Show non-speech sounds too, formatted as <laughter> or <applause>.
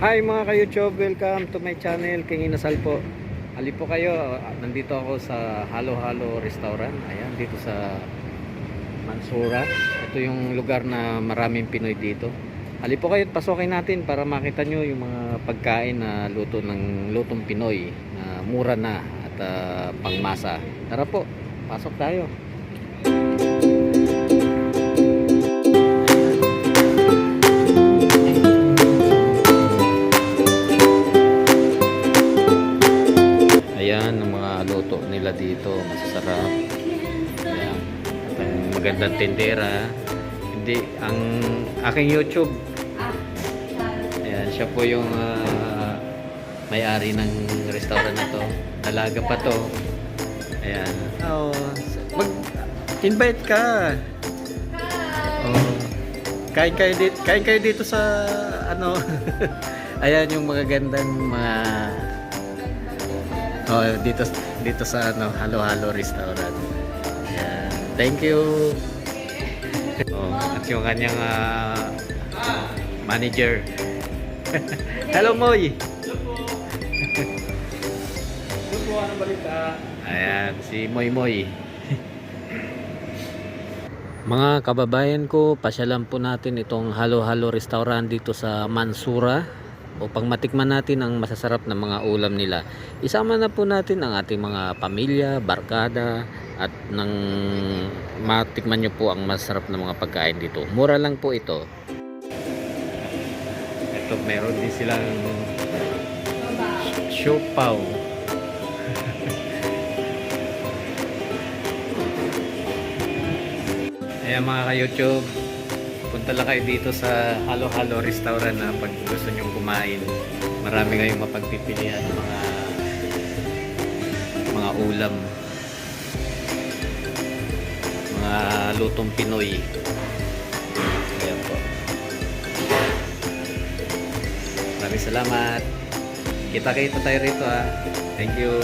Hi mga ka-YouTube, welcome to my channel, King Inasal po. Ali po kayo, nandito ako sa Halo Halo Restaurant. Ayan, dito sa Mansura. Ito yung lugar na maraming Pinoy dito. Ali po kayo, pasukin natin para makita nyo yung mga pagkain na luto ng lutong Pinoy na mura na at ah, pangmasa. Tara po, pasok tayo. Ayan, ang mga luto nila dito, masasarap. Ayan, magandang tindera. Hindi, ang aking YouTube, ayan, siya po yung ah, may-ari ng restaurant na to. Dalaga pa to. Ayan. Oh, mag-invite ka. Oh. Kain kayo dito, kain kayo dito sa ano. <laughs> Ayan yung magagandang mga Oh, dito dito sa ano, Halo Halo Restaurant. Ayan. Thank you. Oh, at yung kanyang ah, manager. <laughs> Hello Moy. Po, ano balita? Ayan, si Moy Moy. <laughs> Mga kababayan ko, pasyalan po natin itong Halo Halo Restaurant dito sa Mansura upang matikman natin ang masasarap na mga ulam nila. Isama na po natin ang ating mga pamilya, barkada at nang matikman nyo po ang masarap na mga pagkain dito. Mura lang po ito. Ito meron din silang siopaw. <laughs> Ayan mga ka-YouTube, punta lang kayo dito sa Halo Halo Restaurant na pag gusto nyong kumain. Marami kayong mapagpipilian mga mga ulam. Mga lutong Pinoy. Ayan po. Maraming salamat. Kita-kita tayo rito ha. Thank you.